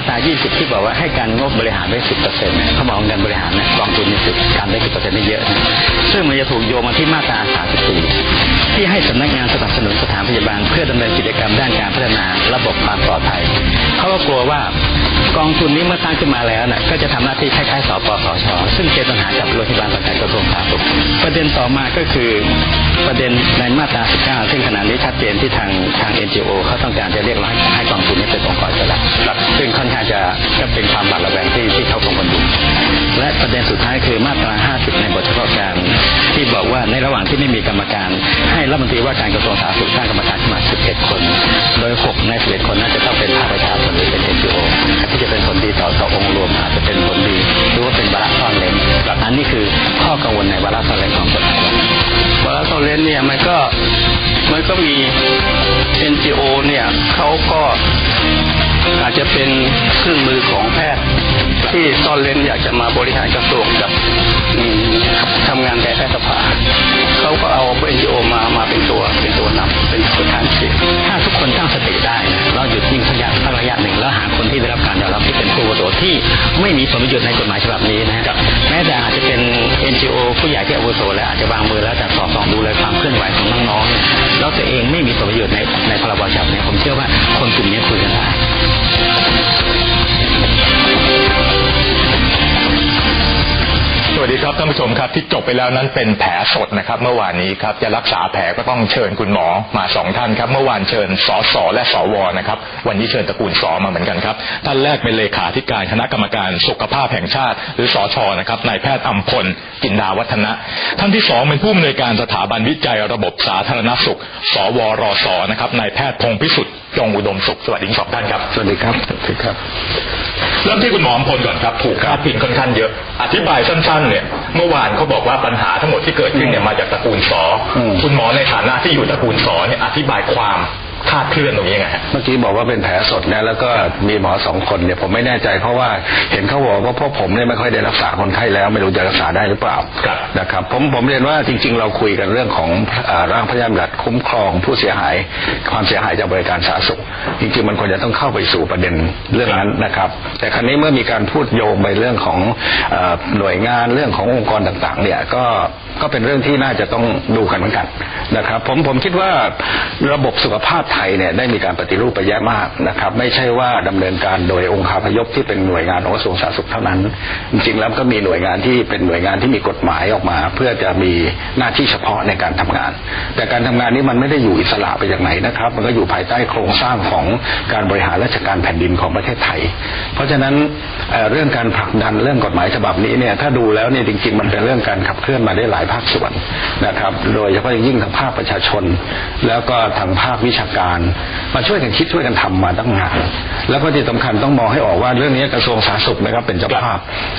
มาตรา 20 ที่บอกว่าให้การงบบริหารได้10%เนี่ยเขาบอกเงินบริหารเนี่ยกองทุนมีสิทธิ์การได้ 10%ได้เยอะนะซึ่งมันจะถูกโยงมาที่มาตรา 34 ที่ให้สำนักงานสนับสนุนสถานพยาบาล เพื่อดำเนินกิจกรรมด้านการพัฒนาระบบความปลอดภัยเขาก็กลัวว่ากองทุนนี้เมื่อตั้งขึ้นมาแล้วน่ะก็จะทำหน้าที่คล้ายๆสปสช ซึ่งเป็นปัญหากับโรงพยาบาลสังกัดกระทรวงสาธารณสุขประเด็นต่อมาก็คือ ประเด็นในมาตรา 19 ซึ่งขณะนี้ชัดเจนที่ทางทาง NGO เขาต้องการจะเรียกร้องให้กองทุนนี้เป็นองค์กรอิสระซึ่งค่อนข้างจะก็เป็นความหวาดระแวงที่ที่เขากังวลอยู่และประเด็นสุดท้ายคือมาตรา 50 ในบทเฉพาะการที่บอกว่าในระหว่างที่ไม่มีกรรมการ ให้รัฐมนตรีว่าการกระทรวงสาธารณสุขตั้งกรรมการขึ้นมา 11 คน โดย 6 ใน 11 คนนั้นจะต้องเป็นภาคประชาชนหรือเป็น NGO ที่จะเป็น ก็มี NGO เนี่ยเขาก็อาจจะเป็นเครื่องมือของแพทย์ ที่ซ่อนเร้นอยากจะมาบริหารกระทรวงกับทำงานแทนแพทยสภาเขาก็เอา NGO มามาเป็นตัวเป็นตัวนำเป็นตัวฐานเสียงถ้าทุกคนตั้งสติได้เราหยุดนิ่งสักระยะสักระยะหนึ่งแล้วหาคนที่ได้รับการยอมรับที่เป็นผู้วุโสที่ไม่มีผลประโยชน์ในกฎหมายฉบับนี้นะครับแม้แต่อาจจะเป็น NGO ผู้ใหญ่ที่อาวุโสแล้วอาจจะวางมือแล้วแต่ ตัวเองไม่มีผลประโยชน์ในในพรบฉบับเนี้ผมเชื่อว่าคนกลุ่มนี้คุยกันได้ ครับท่านผู้ชมครับที่จบไปแล้วนั้นเป็นแผลสดนะครับ เมื่อวานนี้ครับจะรักษาแผลก็ต้องเชิญคุณหมอมาสองท่านครับ เมื่อวานเชิญสสและสวนะครับ วันนี้เชิญตระกูลสอมาเหมือนกันครับ ท่านแรกเป็นเลขาธิการคณะกรรมการสุขภาพแห่งชาติ หรือสชนะครับนายแพทย์อัมพลกินดาวัฒนะ ท่านที่สองเป็นผู้อำนวยการสถาบันวิจัยระบบสาธารณสุข สวรสนะครับนายแพทย์พงศ์พิสุทธิ์จงอุดมสุขสวัสดีทั้งสองท่านครับสวัสดีครับสวัสดีครับเริ่มที่คุณหมออำพลก่อนครับถูกพาดพิงค่อนข้างเยอะอธิบายสั้นๆเนี่ยเมื่อวานเขาบอกว่าปัญหาทั้งหมดที่เกิดขึ้นเนี่ยมาจากตระกูลสออมคุณหมอในฐานะที่อยู่ตระกูลสอเนี่ยอธิบายความ คลาดเคลื่อนตรงนี้ยังไงฮะ เมื่อกี้บอกว่าเป็นแผลสดนะแล้วก็มีหมอสองคนเนี่ยผมไม่แน่ใจเพราะว่าเห็นเขาบอกว่าพวกผมเนี่ยไม่ค่อยได้รักษาคนไข้แล้ว ไม่รู้จะรักษาได้หรือเปล่าครับนะครับผมผมเรียนว่าจริง ๆ เราคุยกันเรื่องของอ่าร่างพระราชบัญญัติคุ้มครองผู้เสียหาย ความเสียหายจากบริการสาธารณสุข จริงๆมันควรจะต้องเข้าไปสู่ประเด็นเรื่องนั้นนะครับ แต่ครั้นี้เมื่อมีการพูดโยงไปเรื่องของเอ่อหน่วยงานเรื่องขององค์กรต่างๆ เนี่ยก็ ก็เป็นเรื่องที่น่าจะต้องดูกันเหมือนกันนะครับ ผมผมคิดว่าระบบสุขภาพไทยเนี่ยได้มีการปฏิรูปไปเยอะมากนะครับ ไม่ใช่ว่าดำเนินการโดยองค์คาพยพที่เป็นหน่วยงานของกระทรวงสาธารณสุขเท่านั้น จริงๆแล้วก็มีหน่วยงานที่เป็นหน่วยงานที่มีกฎหมายออกมา เพื่อจะมีหน้าที่เฉพาะในการทำงาน แต่การทำงานนี้มันไม่ได้อยู่อิสระไปจากไหนนะครับ มันก็อยู่ภายใต้โครงสร้างของการบริหารราชการแผ่นดินของประเทศไทย เพราะฉะนั้นเเรื่องการผลักดันเรื่องกฎหมายฉบับนี้เนี่ยถ้าดูแล้วเนี่ยจริง ๆ มันเป็นเรื่องการขับเคลื่อนมาได้หลายภาคส่วนนะครับ โดยเฉพาะยิ่งทางภาคประชาชน แล้วก็ทางภาควิชาการ มาช่วยกันคิดช่วยกันทำมาตั้งนานแล้วก็ที่สำคัญต้องมองให้ออกว่าเรื่องนี้กระทรวงสาธารณสุขนะครับเป็นเจ้าภาพ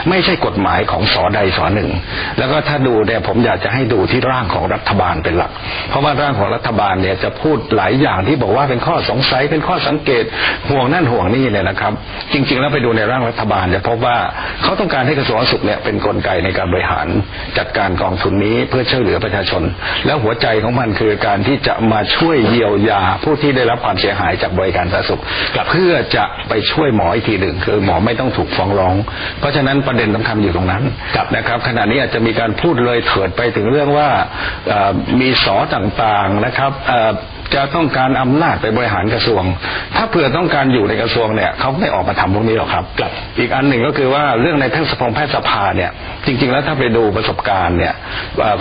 ไม่ใช่กฎหมายของสอใดสอหนึ่ง แล้วก็ถ้าดูเนี่ยผมอยากจะให้ดูที่ร่างของรัฐบาลเป็นหลัก เพราะว่าร่างของรัฐบาลเนี่ยจะพูดหลายอย่างที่บอกว่าเป็นข้อสงสัยเป็นข้อสังเกตห่วงนั่นห่วงนี่เนี่ยนะครับ จริง ๆ แล้วไปดูในร่างรัฐบาลจะพบว่าเขาต้องการให้กระทรวงสาธารณสุขเนี่ยเป็นกลไกในการบริหารจัดการกองทุนนี้เพื่อช่วยเหลือประชาชน แล้วหัวใจของมันคือการที่จะมาช่วยเยียวยาผู้ที่ได้รับความเสียหายจากบริการสาธารณสุขเพื่อจะไปช่วยหมออีกทีหนึ่งคือหมอไม่ต้องถูกฟ้องร้อง เพราะฉะนั้นประเด็นสำคัญอยู่ตรงนั้นนะครับ ขณะนี้อาจจะมีการพูดเลยเถิดไปถึงเรื่องว่าเอ่อมีสอต่างๆนะครับเอ่อ จะต้องการอำนาจไปบริหารกระทรวง ถ้าเผื่อต้องการอยู่ในกระทรวงเนี่ยเขาไม่ออกมาทำพวกนี้หรอกครับ อีกอันหนึ่งก็คือว่าเรื่องในแพทยสภาแพทยสภาเนี่ยจริง ๆ แล้วถ้าไปดูประสบการณ์เนี่ย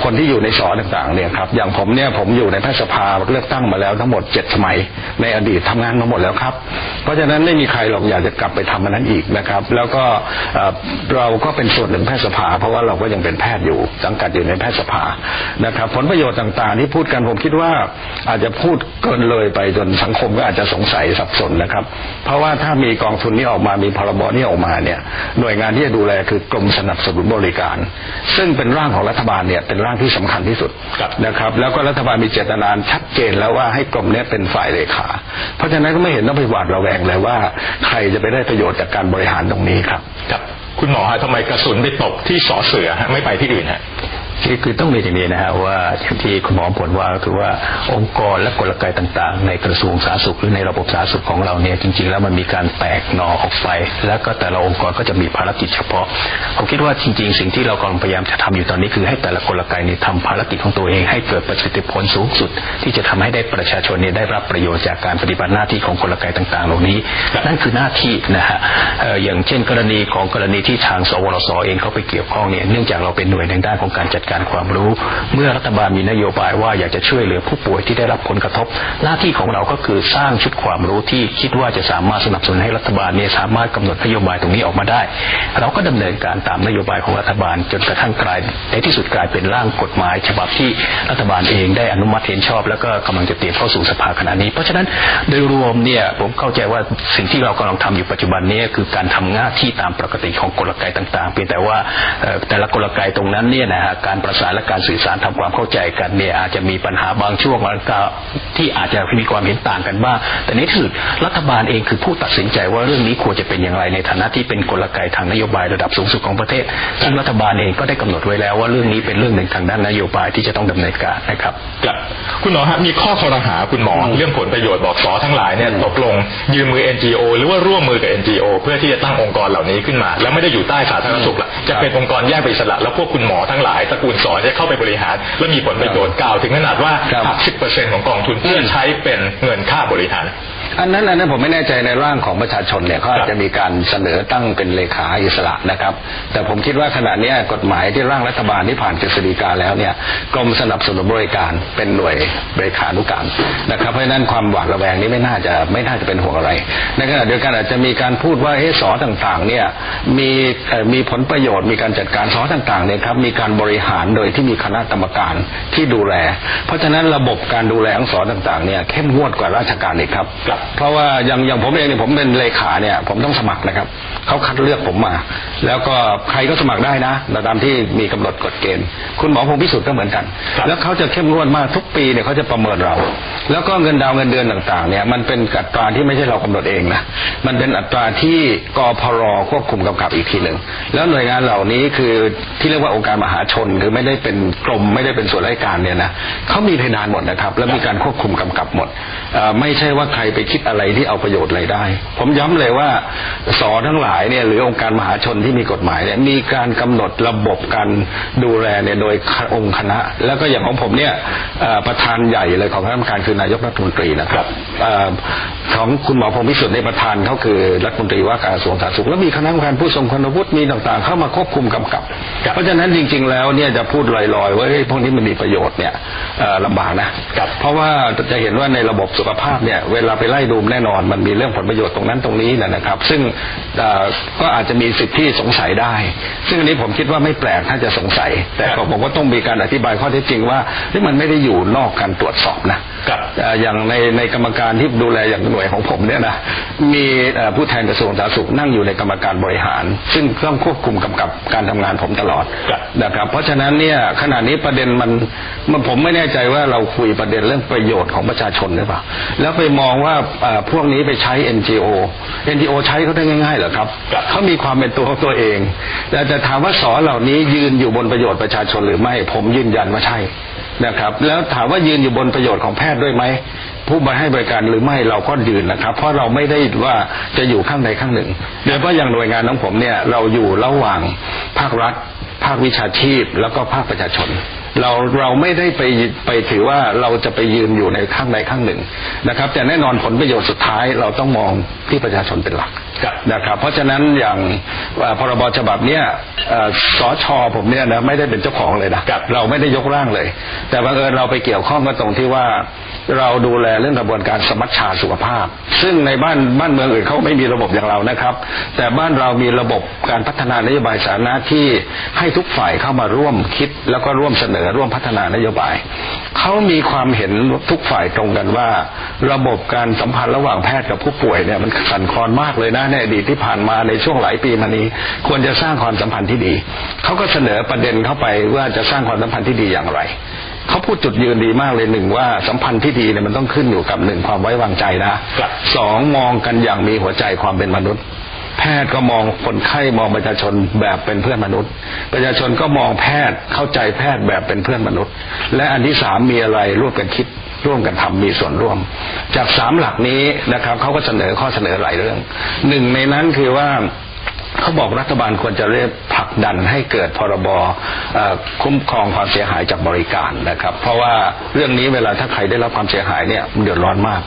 คนที่อยู่ในสอต่างๆเนี่ยครับอย่างผมเนี่ยผมอยู่ในแพทยสภาเลือกตั้งมาแล้วทั้งหมด7สมัย ในอดีตทำงานมาหมดแล้วครับ เพราะฉะนั้นไม่มีใครหรอกอยากจะกลับไปทำมันนั้นอีกนะครับ แล้วก็เราก็เป็นส่วนหนึ่งแพทยสภา เพราะว่าเราก็ยังเป็นแพทย์อยู่สังกัดอยู่ในแพทยสภานะครับ ผลประโยชน์ต่างๆ ที่พูดกันผมคิดว่าอาจจะพูดเกินเลยไปจนสังคมก็อาจจะสงสัยสับสนนะครับ เพราะว่าถ้ามีกองทุนนี้ออกมามีพรบนี้ออกมาเนี่ยหน่วยงานที่จะดูแลคือกรมสนับสนุนบริการ ซึ่งเป็นร่างของรัฐบาลเนี่ยเป็นร่างที่สำคัญที่สุดนะครับ แล้วก็รัฐบาลมีเจตนานชัดเจนแล้วว่าให้กรมเนี้เป็นฝ่ายเลขา เพราะฉะนั้นก็ไม่เห็นต้องไปหวาดระแวงเลยว่า ใครจะไปได้ประโยชน์จากการบริหารตรงนี้ครับ ครับ คุณหมอฮะทำไมกระสุนไปตกที่สอเสือฮะไม่ไปที่อื่นฮะ คือคือต้องเรียนอย่างนี้นะฮะว่าอย่างที่คุณหมอผลว่าคือว่าองค์กรและกลไกต่างๆ ในกระทรวงสาธารณสุขหรือในระบบสาธารณสุขของเราเนี่ยจริง ๆ แล้วมันมีการแตกหนอออกไป แล้วก็แต่ละองค์กรก็จะมีภารกิจเฉพาะผมคิดว่าจริง ๆ สิ่งที่เรากำลังพยายามจะทำอยู่ตอนนี้คือให้แต่ละกลไกเนี่ยทำภารกิจของตัวเอง ให้เกิดประสิทธิผลสูงสุด ที่จะทำให้ได้ประชาชนเนี่ยได้รับประโยชน์จากการปฏิบัติหน้าที่ของกลไกต่างๆ เหล่านี้ นั่นคือหน้าที่นะฮะเอ่ออย่างเช่น กรณีของกรณีที่ทางสวรสเองเขาไปเกี่ยวข้องเนี่ยเนื่องจากเราเป็นหน่วยในด้านของการจัดการความรู้ เมื่อรัฐบาลมีนโยบายว่าอยากจะช่วยเหลือผู้ป่วยที่ได้รับผลกระทบ หน้าที่ของเราก็คือสร้างชุดความรู้ที่คิดว่าจะสามารถสนับสนุนให้รัฐบาลเนี่ยสามารถกำหนดนโยบายตรงนี้ออกมาได้ เราก็ดำเนินการตามนโยบายของรัฐบาลจนกระทั่งกลายในที่สุดกลายเป็นร่างกฎหมาย ฉบับที่รัฐบาลเองได้อนุมัติเห็นชอบ แล้วก็กำลังจะเตรียมเข้าสู่สภาขณะนี้ เพราะฉะนั้นโดยรวมเนี่ยผมเข้าใจว่าสิ่งที่เรากำลังทำอยู่ปัจจุบันนี้คือการทำหน้าที่ตามปกติของกลไกต่าง ๆ เพียงแต่ว่าแต่ละกลไกตรงนั้นเนี่ยนะฮะการประสานและการสื่อสารทำความเข้าใจกันเนี่ยอาจจะมีปัญหาบางช่วงแล้วก็ที่อาจจะมีความเห็นต่างกันบ้าง แต่ในที่สุดรัฐบาลเองคือผู้ตัดสินใจว่าเรื่องนี้ควรจะเป็นอย่างไรในฐานะที่เป็นกลไกทางนโยบายระดับสูงสุดของประเทศ ซึ่งรัฐบาลเองก็ได้กำหนดไว้แล้วว่าเรื่องนี้เป็นเรื่องหนึ่งทางด้านนโยบายที่จะต้องดำเนินการนะครับครับคุณหมอฮะมีข้อคอรหาคุณหมอเรื่องผลประโยชน์บอกสอทั้งหลายเนี่ยตกลงยืมมือ NGO หรือว่าร่วมมือกับ NGO เพื่อที่จะตั้งองค์กรเหล่านี้ขึ้นมา แล้วไม่ได้อยู่ใต้สาธารณสุขละจะเป็นองค์กรแยกไปอิสระแล้วพวกคุณหมอทั้งหลายตระกูลสอนจะเข้าไปบริหาร และมีผลประโยชน์กล่าวถึงขนาดว่าครับหักสิบเปอร์เซ็นต์ของกองทุนเพื่อใช้เป็นเงินค่าบริหาร อันนั้นอันนั้นผมไม่แน่ใจในร่างของประชาชนเนี่ยเขาอาจจะมีการเสนอตั้งเป็นเลขาอิสระนะครับ แต่ผมคิดว่าขณะเนี้ยกฎหมายที่ร่างรัฐบาลที่ผ่านกฤษฎีกาแล้วเนี่ยกรมสนับสนุนบริการเป็นหน่วยบริการนุการนะครับเพราะฉะนั้นความหวาดระแวงนี้ไม่น่าจะไม่น่าจะเป็นห่วงอะไร ในขณะเดียวกันอาจจะมีการพูดว่าเฮ้สอต่างๆเนี่ยมีเอ่อมีผลประโยชน์มีการจัดการสอต่างๆเนี่ยครับมีการบริหารโดยที่มีคณะกรรมการที่ดูแล เพราะฉะนั้นระบบการดูแลของสอต่างๆเนี่ยเข้มงวดกว่าราชการอีกครับครับเพราะว่าอย่างอย่างผมเองเนี่ยผมเป็นเลขาเนี่ย ผมต้องสมัครนะครับเขาคัดเลือกผมมา แล้วก็ใครก็สมัครได้นะตามที่มีกำหนดกฎเกณฑ์ คุณหมอพงพิสุทธิ์ก็เหมือนกันครับแล้วเขาจะเข้มงวดมากทุกปีเนี่ยเขาจะประเมินเรา แล้วก็เงินดาวเงินเดือนต่างๆเนี่ยมันเป็นอัตราที่ไม่ใช่เรากำหนดเองนะมันเป็นอัตราที่กพรควบคุมกำกับอีกทีหนึ่งแล้วหน่วยงานเหล่านี้คือที่เรียกว่าองค์การมหาชนคือไม่ได้เป็นกรมไม่ได้เป็นส่วนราชการเนี่ยนะเขามีเพดานหมดนะครับ แล้วมีการควบคุมกำกับหมดเอ่อไม่ใช่ว่าใครไปคิดอะไรที่เอาประโยชน์อะไรได้ ผมย้ำเลยว่าสอทั้งหลายเนี่ยหรือองค์การมหาชนที่มีกฎหมายเนี่ยมีการกำหนดระบบการดูแลเนี่ยโดยองค์คณะ แล้วก็อย่างของผมเนี่ยเอ่อประธานใหญ่เลยของคณะกรรมการคือนายกรัฐมนตรีนะครับเอ่อของคุณหมอพงษ์พิสุทธิ์ในยประธานเขาคือรัฐมนตรีว่าการกระทรวงสาธารณสุขแล้วมีคณะกรรมการผู้ทรงคุณวุฒิมีต่างๆ เข้ามาควบคุมกำกับ เพราะฉะนั้นจริง ๆ แล้วเนี่ยจะพูดลอยๆว่าเฮ้ยพวกนี้มันมีประโยชน์เนี่ยเอ่อลำบากนะเพราะว่าจะเห็นว่าในระบบสุขภาพเนี่ยเวลาไปไล่ดูแน่นอน มันมีเรื่องผลประโยชน์ตรงนั้นตรงนี้นะนะครับ ซึ่งเอ่อก็อาจจะมีสิทธิ์ที่สงสัยได้ ซึ่งอันนี้ผมคิดว่าไม่แปลกถ้าจะสงสัย แต่ก็ผมก็ต้องมีการอธิบายข้อเท็จจริงว่าที่มันไม่ได้อยู่นอกการตรวจสอบนะครับเอ่ออย่างในในกรรมการที่ดูแลอย่างหน่วยของผมเนี่ยนะมีเอ่อผู้แทนกระทรวงสาธารณสุขนั่งอยู่ในกรรมการบริหาร ซึ่งต้องควบคุมกำกับการทำงานผมตลอดครับนะครับ เพราะฉะนั้นเนี่ยขณะนี้ประเด็นมันมันผมไม่แน่ใจว่าเราคุยประเด็นเรื่องประโยชน์ของประชาชนหรือเปล่าแล้วไปมองว่าเอ่อพวกนี้ไปใช้ NGO NGO ใช้เขาได้ง่ายๆเหรอครับครับเขามีความเป็นตัวของตัวเองแต่จะถามว่าสอเหล่านี้ยืนอยู่บนประโยชน์ประชาชนหรือไม่ผมยืนยันว่าใช่นะครับ แล้วถามว่ายืนอยู่บนประโยชน์ของแพทย์ด้วยไหมผู้บริให้บริการหรือไม่เราก็ยืนนะครับ เพราะเราไม่ได้ว่าจะอยู่ข้างใดข้างหนึ่งโดยเฉพาะอย่างหน่วยงานของผมเนี่ยเราอยู่ระหว่างภาครัฐ ภาควิชาชีพ แล้วก็ภาคประชาชน เราเราไม่ได้ไปไปถือว่าเราจะไปยืนอยู่ในข้างใดข้างหนึ่งนะครับ แต่แน่นอนผลประโยชน์สุดท้ายเราต้องมองที่ประชาชนเป็นหลักครับนะครับ เพราะฉะนั้นอย่างเอ่อพรบฉบับเนี้ยเอ่อสชผมเนี่ยนะไม่ได้เป็นเจ้าของเลยนะเราไม่ได้ยกร่างเลย แต่บังเอิญเราไปเกี่ยวข้องก็ตรงที่ว่า เราดูแลเรื่องกระบวนการสมัชชาสุขภาพ ซึ่งในบ้านบ้านเมืองอื่นเขาไม่มีระบบอย่างเรานะครับ แต่บ้านเรามีระบบการพัฒนานโยบายสาธารณะที่ให้ทุกฝ่ายเข้ามาร่วมคิด แล้วก็ร่วมเสนอร่วมพัฒนานโยบายเขามีความเห็นทุกฝ่ายตรงกันว่า ระบบการสัมพันธ์ระหว่างแพทย์กับผู้ป่วยเนี่ยมันสั่นคลอนมากเลยนะในอดีตที่ผ่านมาในช่วงหลายปีมานี้ ควรจะสร้างความสัมพันธ์ที่ดีเขาก็เสนอประเด็นเข้าไปว่าจะสร้างความสัมพันธ์ที่ดีอย่างไร เขาพูดจุดยืนดีมากเลยหนึ่งว่าสัมพันธ์ที่ดีเนี่ยมันต้องขึ้นอยู่กับหนึ่งความไว้วางใจนะครับสองมองกันอย่างมีหัวใจความเป็นมนุษย์แพทย์ก็มองคนไข้มองประชาชนแบบเป็นเพื่อนมนุษย์ ประชาชนก็มองแพทย์เข้าใจแพทย์แบบเป็นเพื่อนมนุษย์ และอันที่สามมีอะไรร่วมกันคิดร่วมกันทำมีส่วนร่วม จากสามหลักนี้นะครับเขาก็เสนอข้อเสนอหลายเรื่อง หนึ่งในนั้นคือว่า เขาบอกรัฐบาลควรจะเรียกผลักดันให้เกิดพรบคุ้มครองความเสียหายจากบริการนะครับ เพราะว่าเรื่องนี้เวลาถ้าใครได้รับความเสียหายเนี่ยมันเดือดร้อนมาก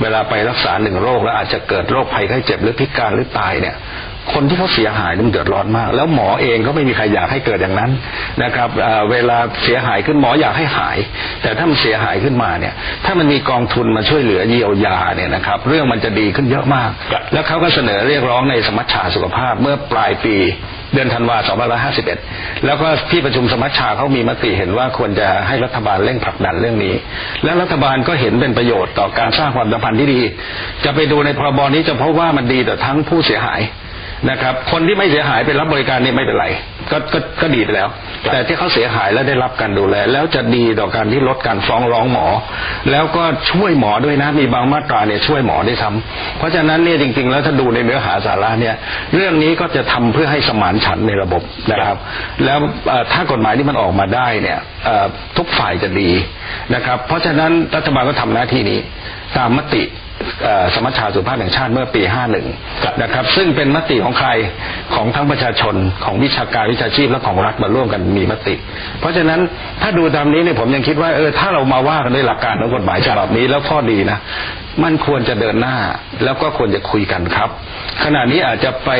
เวลาไปรักษาหนึ่งโรคแล้วอาจจะเกิดโรคภัยไข้เจ็บหรือพิการหรือตายเนี่ย คนที่เขาเสียหายนี่มันเดือดร้อนมาก แล้วหมอเองก็ไม่มีใครอยากให้เกิดอย่างนั้นนะครับเอ่อเวลาเสียหายขึ้นหมออยากให้หาย แต่ถ้ามันเสียหายขึ้นมาเนี่ย ถ้ามันมีกองทุนมาช่วยเหลือเยียวยาเนี่ยนะครับ เรื่องมันจะดีขึ้นเยอะมาก แล้วเขาก็เสนอเรียกร้องในสมัชชาสุขภาพเมื่อปลายปีเดือนธันวาคม2551 แล้วก็ที่ประชุมสมัชชาเขามีมติเห็นว่าควรจะให้รัฐบาลเร่งผลักดันเรื่องนี้ และรัฐบาลก็เห็นเป็นประโยชน์ต่อการสร้างความสัมพันธ์ที่ดี จะไปดูในพรบนี้จะพบว่ามันดีต่อทั้งผู้เสียหาย นะครับ คนที่ไม่เสียหายไปรับบริการนี่ไม่เป็นไรก็ก็ก็ดีไปแล้ว แต่ที่เขาเสียหายแล้วได้รับการดูแล แล้วจะดีต่อการที่ลดการฟ้องร้องหมอ แล้วก็ช่วยหมอด้วยนะมีบางมาตราเนี่ยช่วยหมอได้ทำเพราะฉะนั้นเนี่ยจริง ๆ แล้วถ้าดูในเนื้อหาสาระเนี่ยเรื่องนี้ก็จะทำเพื่อให้สมานฉันท์ในระบบนะครับ แล้วเอ่อถ้ากฎหมายที่มันออกมาได้เนี่ยเอ่อทุกฝ่ายจะดีนะครับ เพราะฉะนั้นรัฐบาลก็ทำหน้าที่นี้ตามมติเอ่อ สมัชชาสุขภาพแห่งชาติเมื่อปี 51 นะครับ ซึ่งเป็นมติของใครของทั้งประชาชนของวิชาการวิชาชีพและของรัฐมาร่วมกันมีมติ เพราะฉะนั้นถ้าดูตามนี้เนี่ยผมยังคิดว่าเออถ้าเรามาว่ากันด้วยหลักการของกฎหมายฉบับนี้แล้วข้อดีนะมันควรจะเดินหน้าแล้วก็ควรจะคุยกันครับ ขณะนี้อาจจะไป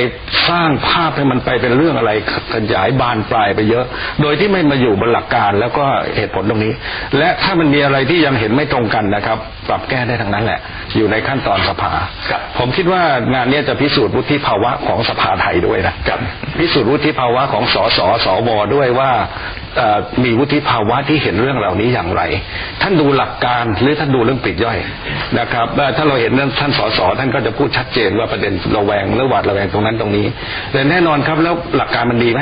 สร้างภาพให้มันไปเป็นเรื่องอะไรขยายบานปลายไปเยอะ โดยที่ไม่มาอยู่บนหลักการแล้วก็เหตุผลตรงนี้ และถ้ามันมีอะไรที่ยังเห็นไม่ตรงกันนะครับ ปรับแก้ได้ทั้งนั้นแหละอยู่ในขั้นตอนสภา ผมคิดว่างานเนี้ยจะพิสูจน์วุฒิภาวะของสภาไทยด้วยนะพิสูจน์วุฒิภาวะของสสสวด้วยว่าเอ่อ มีวุฒิภาวะที่เห็นเรื่องเหล่านี้อย่างไร ท่านดูหลักการหรือท่านดูเรื่องปลีกย่อยนะครับถ้าเราเห็นท่านสสท่านก็จะพูดชัดเจนว่าประเด็นระแวงหรือหวาดระแวงตรงนั้นตรงนี้แต่แน่นอนครับแล้วหลักการมันดีไหม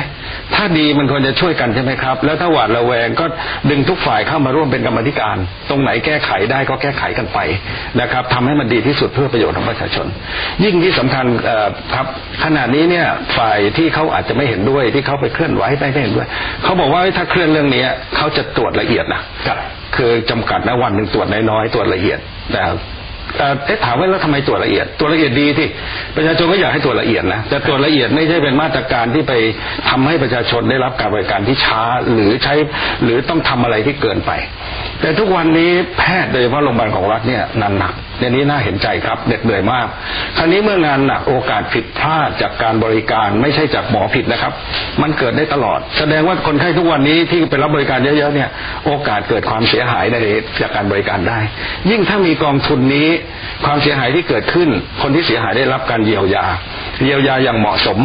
ถ้าดีมันควรจะช่วยกันใช่ไหมครับ แล้วถ้าหวาดระแวงก็ดึงทุกฝ่ายเข้ามาร่วมเป็นกรรมธิการ ตรงไหนแก้ไขได้ก็แก้ไขกันไปนะครับทำให้มันดีที่สุดเพื่อประโยชน์ของประชาชน ยิ่งที่สำคัญครับขณะนี้เนี่ยฝ่ายที่เขาอาจจะไม่เห็นด้วยที่เขาไปเคลื่อนไหวไม่เห็นด้วยเขาบอกว่าถ้าเคลื่อนเรื่องนี้เขาจะตรวจละเอียดนะคือจำกัดนะวันหนึ่งตรวจน้อยๆตรวจละเอียดนะครับเอ่อเอ๊ะถามว่าแล้วทำไมตรวจละเอียดตรวจละเอียดดีที่ประชาชนก็อยากให้ตรวจละเอียดนะแต่ตรวจละเอียดไม่ใช่เป็นมาตรการที่ไปทำให้ประชาชนได้รับการบริการที่ช้าหรือใช้หรือต้องทำอะไรที่เกินไป แต่ทุกวันนี้แพทย์โดยเฉพาะโรงพยาบาลของรัฐเนี่ยงานหนักในนี้น่าเห็นใจครับเหน็ดเหนื่อยมาก คราวนี้เมื่องานหนักโอกาสผิดพลาดจากการบริการไม่ใช่จากหมอผิดนะครับ มันเกิดได้ตลอด แสดงว่าคนไข้ทุกวันนี้ที่ไปรับบริการเยอะๆเนี่ย โอกาสเกิดความเสียหายในจากการบริการได้ ยิ่งถ้ามีกองทุนนี้ ความเสียหายที่เกิดขึ้น คนที่เสียหายได้รับการเยียวยา เยียวยาอย่างเหมาะสม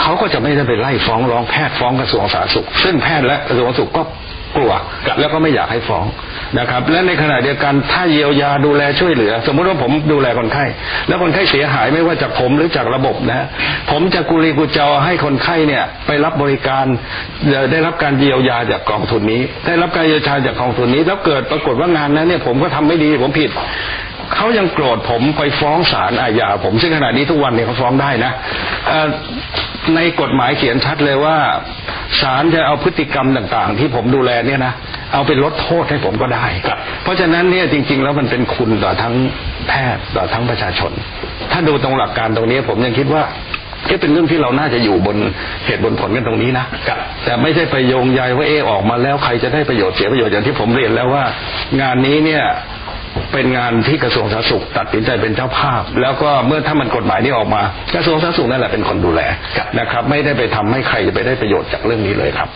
เขาก็จะไม่ได้ไปไล่ฟ้องร้องแพทย์ฟ้องกระทรวงสาธารณสุข ซึ่งแพทย์และกระทรวงสาธารณสุขก็ กลัวแล้วก็ไม่อยากให้ฟ้องนะครับ และในขณะเดียวกันถ้าเยียวยาดูแลช่วยเหลือ สมมุติว่าผมดูแลคนไข้ แล้วคนไข้เสียหายไม่ว่าจากผมหรือจากระบบนะฮะผมจะกุลีกุจอให้คนไข้เนี่ยไปรับบริการเอ่อได้รับการเยียวยาจากกองทุนนี้ ได้รับการเยียวยาจากกองทุนนี้ แล้วเกิดปรากฏว่างานนั้นเนี่ยผมก็ทำไม่ดีผมผิดเขายังโกรธผมไปฟ้องศาลอาญาผมซึ่งขณะนี้ทุกวันเนี่ยเขาฟ้องได้นะเอ่อ ในกฎหมายเขียนชัดเลยว่าศาลจะเอาพฤติกรรมต่าง ๆ ที่ผมดูแลเนี่ยนะเอาไปลดโทษให้ผมก็ได้ เพราะฉะนั้นเนี่ยจริง ๆ แล้วมันเป็นคุณต่อทั้งแพทย์ต่อทั้งประชาชน ถ้าดูตรงหลักการตรงนี้ผมยังคิดว่าเอ๊ะเป็นเรื่องที่เราน่าจะอยู่บนเหตุบนผลกันตรงนี้นะ แต่ไม่ใช่ไปโยงใยว่าเออออกมาแล้วใครจะได้ประโยชน์เสียประโยชน์อย่างที่ผมเรียนแล้วว่า งานนี้เนี่ย เป็นงานที่กระทรวงสาธารณสุขตัดสินใจเป็นเจ้าภาพ แล้วก็เมื่อถ้ามันกฎหมายนี้ออกมา กระทรวงสาธารณสุขนั่นแหละเป็นคนดูแลนะครับ ไม่ได้ไปทำให้ใครจะไปได้ประโยชน์จากเรื่องนี้เลยครับ